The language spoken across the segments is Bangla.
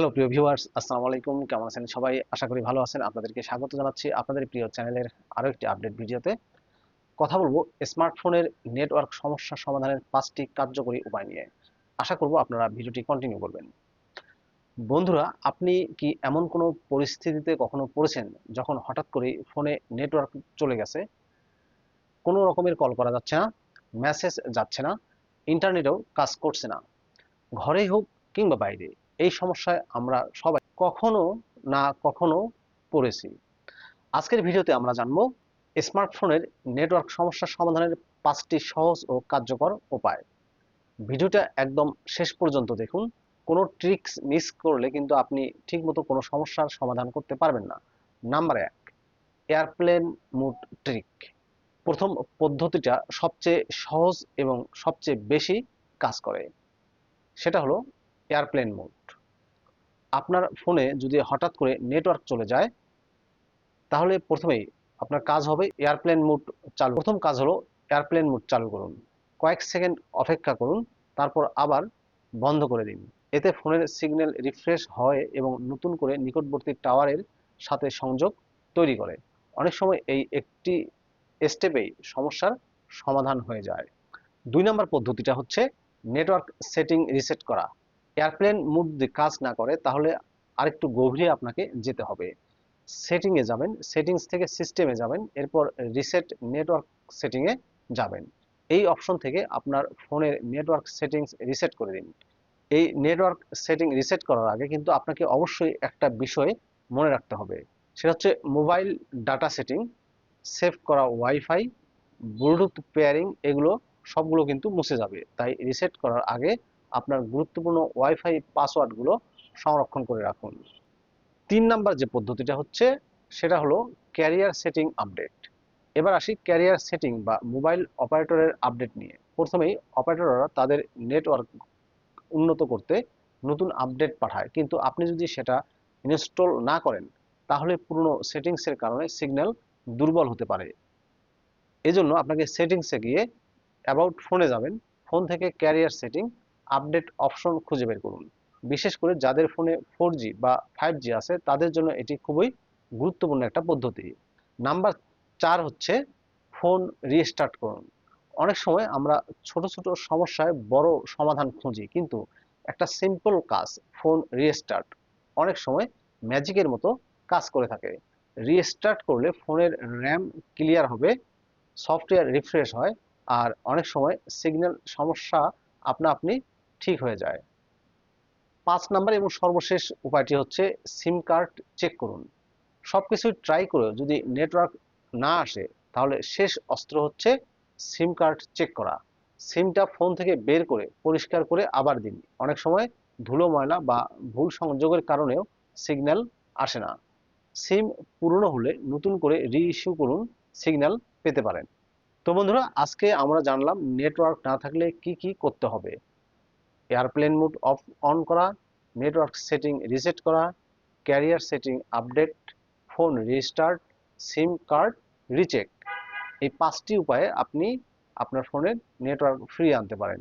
হ্যালো, প্রিয় ভিউয়ার্স, আসসালামু আলাইকুম। কেমন আছেন সবাই? আশা করি ভালো আছেন। আপনাদেরকে স্বাগত জানাচ্ছি আপনাদের প্রিয় চ্যানেলের আরও একটি আপডেট ভিডিওতে। কথা বলব, স্মার্টফোনের নেটওয়ার্ক সমস্যা সমাধানের পাঁচটি কার্যকরী উপায় নিয়ে। আশা করব আপনারা ভিডিওটি কন্টিনিউ করবেন। বন্ধুরা, আপনি কি এমন কোনো পরিস্থিতিতে কখনো পড়েছেন যখন হঠাৎ করে ফোনে নেটওয়ার্ক চলে গেছে? কোনো রকমের কল করা যাচ্ছে না, মেসেজ যাচ্ছে না, ইন্টারনেটেও কাজ করছে না। ঘরেই হোক কিংবা বাইরে এই সমস্যায় আমরা সবাই কখনো না কখনো পড়েছি। আজকের ভিডিওতে আমরা জানব স্মার্টফোনের নেটওয়ার্ক সমস্যার সমাধানের পাঁচটি সহজ ও কার্যকর উপায়। ভিডিওটা একদম শেষ পর্যন্ত দেখুন। কোনো ট্রিক্স মিস করলে কিন্তু আপনি ঠিকমতো কোনো সমস্যার সমাধান করতে পারবেন না। নাম্বার এক, এয়ারপ্লেন মুড ট্রিক। প্রথম পদ্ধতিটা সবচেয়ে সহজ এবং সবচেয়ে বেশি কাজ করে। সেটা হলো এয়ারপ্লেন মোড। আপনার ফোনে যদি হঠাৎ করে নেটওয়ার্ক চলে যায়, তাহলে প্রথমেই আপনার কাজ হবে এয়ারপ্লেন মোড চালু। প্রথম কাজ হলো এয়ারপ্লেন মোড চালু করুন। কয়েক সেকেন্ড অপেক্ষা করুন, তারপর আবার বন্ধ করে দিন। এতে ফোনের সিগন্যাল রিফ্রেশ হয় এবং নতুন করে নিকটবর্তী টাওয়ারের সাথে সংযোগ তৈরি করে। অনেক সময় এই একটি স্টেপেই সমস্যার সমাধান হয়ে যায়। দুই নম্বর পদ্ধতিটা হচ্ছে নেটওয়ার্ক সেটিং রিসেট করা। এয়ারপ্লেন মুড যদি কাজ না করে, তাহলে আরেকটু গভীরে আপনাকে যেতে হবে। সেটিংয়ে যাবেন, সেটিংস থেকে সিস্টেমে যাবেন, এরপর রিসেট নেটওয়ার্ক সেটিংয়ে যাবেন। এই অপশন থেকে আপনার ফোনের নেটওয়ার্ক সেটিংস রিসেট করে দিন। এই নেটওয়ার্ক সেটিং রিসেট করার আগে কিন্তু আপনাকে অবশ্যই একটা বিষয় মনে রাখতে হবে। সেটা হচ্ছে মোবাইল ডাটা সেটিং, সেভ করা ওয়াইফাই, ব্লুটুথ পেয়ারিং, এগুলো সবগুলো কিন্তু মুছে যাবে। তাই রিসেট করার আগে আপনার গুরুত্বপূর্ণ ওয়াইফাই পাসওয়ার্ডগুলো সংরক্ষণ করে রাখুন। তিন নাম্বার যে পদ্ধতিটা হচ্ছে, সেটা হলো ক্যারিয়ার সেটিং আপডেট এবার আসি ক্যারিয়ার সেটিং বা মোবাইল অপারেটরের আপডেট নিয়ে। প্রথমেই অপারেটররা তাদের নেটওয়ার্ক উন্নত করতে নতুন আপডেট পাঠায়। কিন্তু আপনি যদি সেটা ইনস্টল না করেন, তাহলে পুরনো সেটিংসের কারণে সিগন্যাল দুর্বল হতে পারে। এজন্য আপনাকে সেটিংসে গিয়ে অ্যাবাউট ফোনে যাবেন। ফোন থেকে ক্যারিয়ার সেটিং আপডেট অপশন খুঁজে বের করুন। বিশেষ করে যাদের ফোনে ফোর বা ফাইভ আছে, তাদের জন্য এটি খুবই গুরুত্বপূর্ণ একটা পদ্ধতি। নাম্বার চার হচ্ছে ফোন রিস্টার্ট করুন। অনেক সময় আমরা ছোট ছোট সমস্যায় বড় সমাধান খুঁজি, কিন্তু একটা সিম্পল কাজ, ফোন রিস্টার্ট অনেক সময় ম্যাজিকের মতো কাজ করে থাকে। রিস্টার্ট করলে ফোনের র্যাম ক্লিয়ার হবে সফটওয়্যার রিফ্রেশ হয়, আর অনেক সময় সিগন্যাল সমস্যা আপনা আপনি ঠিক হয়ে যায়। পাঁচ নাম্বার এবং সর্বশেষ উপায়টি হচ্ছে সিম কার্ড চেক করুন। সব কিছুই ট্রাই করে যদি নেটওয়ার্ক না আসে, তাহলে শেষ অস্ত্র হচ্ছে সিম কার্ড চেক করা। সিমটা ফোন থেকে বের করে, পরিষ্কার করে আবার দিন। অনেক সময় ধুলো ময়লা বা ভুল সংযোগের কারণেও সিগন্যাল আসে না। সিম পুরনো হলে নতুন করে রিইস্যু করুন সিগন্যাল পেতে পারেন। তো বন্ধুরা, আজকে আমরা জানলাম নেটওয়ার্ক না থাকলে কি কি করতে হবে। এয়ারপ্লেন মুড অফ অন করা, নেটওয়ার্ক সেটিং রিসেট করা, carrier setting update, phone restart, SIM card recheck. এই পাঁচটি উপায়ে আপনি আপনার ফোনের নেটওয়ার্ক ফ্রি আনতে পারেন।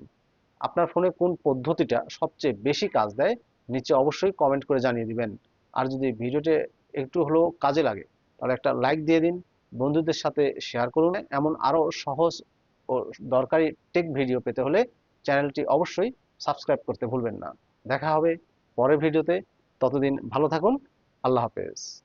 আপনার ফোনে কোন পদ্ধতিটা সবচেয়ে বেশি কাজ দেয়, নিচে অবশ্যই কমেন্ট করে জানিয়ে দিবেন। আর যদি ভিডিওতে একটু হলেও কাজে লাগে, তাহলে একটা লাইক দিয়ে দিন, বন্ধুদের সাথে শেয়ার করুন। এমন আরও সহজ ও দরকারি টেক ভিডিও পেতে হলে চ্যানেলটি অবশ্যই সাবস্ক্রাইব করতে ভুলবেন না। দেখা হবে পরের ভিডিওতে। ততদিন ভালো থাকুন। আল্লাহ হাফেজ।